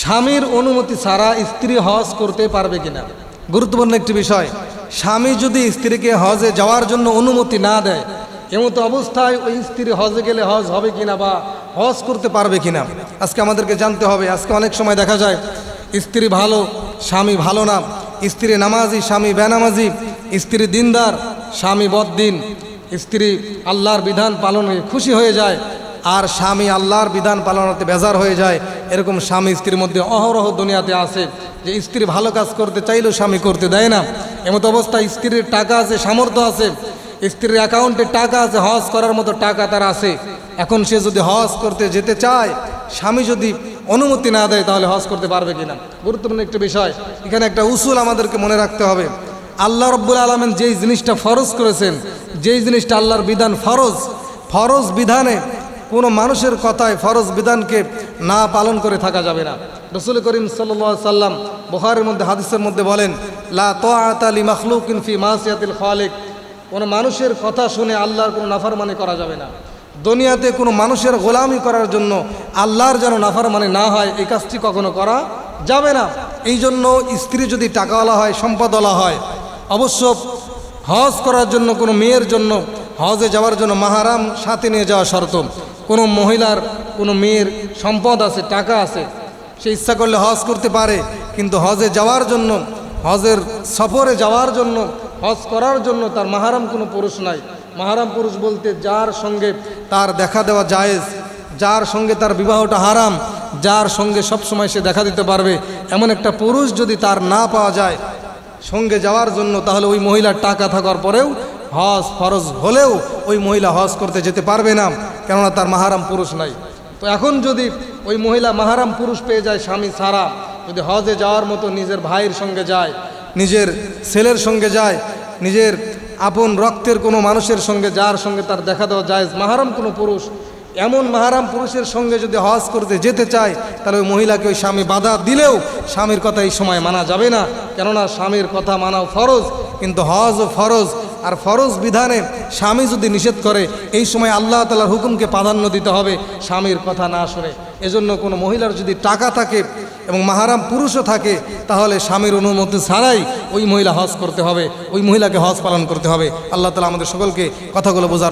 স্বামীর অনুমতি ছাড়া স্ত্রী হজ করতে পারবে কিনা? গুরুত্বপূর্ণ একটি বিষয়, স্বামী যদি স্ত্রীকে হজে যাওয়ার জন্য অনুমতি না দেয়, এমতো অবস্থায় ওই স্ত্রী হজে গেলে হজ হবে কিনা বা হজ করতে পারবে কিনা? আজকে আমাদেরকে জানতে হবে, আজকে অনেক সময় দেখা যায়, স্ত্রী ভালো, স্বামী ভালো না। স্ত্রী নামাজি, স্বামী বেনামাজি, স্ত্রী দিনদার, স্বামী বদ্দিন। স্ত্রী আল্লাহর বিধান পালনে খুশি হয়ে যায় আর স্বামী আল্লাহর বিধান পালনাতে বেজার হয়ে যায়। এরকম স্বামী স্ত্রীর মধ্যে অহরহ দুনিয়াতে আসে যে স্ত্রী ভালো কাজ করতে চাইলেও স্বামী করতে দেয় না। এমত অবস্থায় স্ত্রীর টাকা আছে, সামর্থ্য আছে। স্ত্রীর অ্যাকাউন্টে টাকা আছে, হজ করার মতো টাকা তার আছে। এখন সে যদি হজ করতে যেতে চায়, স্বামী যদি অনুমতি না দেয় তাহলে হজ করতে পারবে কিনা? গুরুত্বপূর্ণ একটি বিষয়। এখানে একটা উসুল আমাদেরকে মনে রাখতে হবে। আল্লাহ রব্বুল আলমেন যেই জিনিসটা ফরজ করেছেন, যেই জিনিসটা আল্লাহর বিধান ফরজ ফরজ বিধানে কোনো মানুষের কথায় ফরজ বিধানকে না পালন করে থাকা যাবে না। রসুল করিম সাল্লা সাল্লাম বহারের মধ্যে, হাদিসের মধ্যে বলেন, লা তোয়াতালি মখলুকিন ফি মাসিয়াতিল খালিক। কোনো মানুষের কথা শুনে আল্লাহর কোনো নাফারমানি করা যাবে না। দুনিয়াতে কোনো মানুষের গোলামি করার জন্য আল্লাহর যেন নাফারমানি না হয়, এই কাজটি কখনো করা যাবে না। এই জন্য স্ত্রী যদি টাকাওয়ালা হয়, সম্পদওয়ালা হয়, অবশ্য হজ করার জন্য কোনো মেয়ের জন্য, হজে যাওয়ার জন্য মাহারাম সাথে নিয়ে যাওয়া শর্ত। কোনো মহিলার কোনো মেয়ের সম্পদ আছে, টাকা আছে, সে ইচ্ছা করলে হজ করতে পারে, কিন্তু হজে যাওয়ার জন্য, হজের সফরে যাওয়ার জন্য, হজ করার জন্য তার মাহারাম কোনো পুরুষ নাই। মাহারাম পুরুষ বলতে যার সঙ্গে তার দেখা দেওয়া জায়েজ, যার সঙ্গে তার বিবাহটা হারাম, যার সঙ্গে সবসময় সে দেখা দিতে পারবে। এমন একটা পুরুষ যদি তার না পাওয়া যায়, সঙ্গে যাওয়ার জন্য তাহলে ওই মহিলার টাকা থাকার পরেও হজ ফরজ হলেও ওই মহিলা হজ করতে যেতে পারবে না, কেননা তার মাহারাম পুরুষ নাই। তো এখন যদি ওই মহিলা মাহারাম পুরুষ পেয়ে যায় স্বামী ছাড়া, যদি হজে যাওয়ার মতো নিজের ভাইয়ের সঙ্গে যায়, নিজের ছেলের সঙ্গে যায়, নিজের আপন রক্তের কোনো মানুষের সঙ্গে যার সঙ্গে তার দেখা দেওয়া যায় মাহারাম কোনো পুরুষ, এমন মাহারাম পুরুষের সঙ্গে যদি হজ করতে যেতে চায়, তাহলে ওই মহিলাকে ওই স্বামী বাধা দিলেও স্বামীর কথা এই সময় মানা যাবে না। কেননা স্বামীর কথা মানাও ফরজ, কিন্তু হজ ও ফরজ। আর ফরজ বিধানে স্বামী যদি নিষেধ করে, এই সময় আল্লাহ তালার হুকুমকে প্রাধান্য দিতে হবে স্বামীর কথা না শুনে। এজন্য কোনো মহিলার যদি টাকা থাকে এবং মাহারাম পুরুষও থাকে, তাহলে স্বামীর অনুমতি ছাড়াই ওই মহিলা হজ করতে হবে, ওই মহিলাকে হজ পালন করতে হবে। আল্লাহ তালা আমাদের সকলকে কথাগুলো বোঝার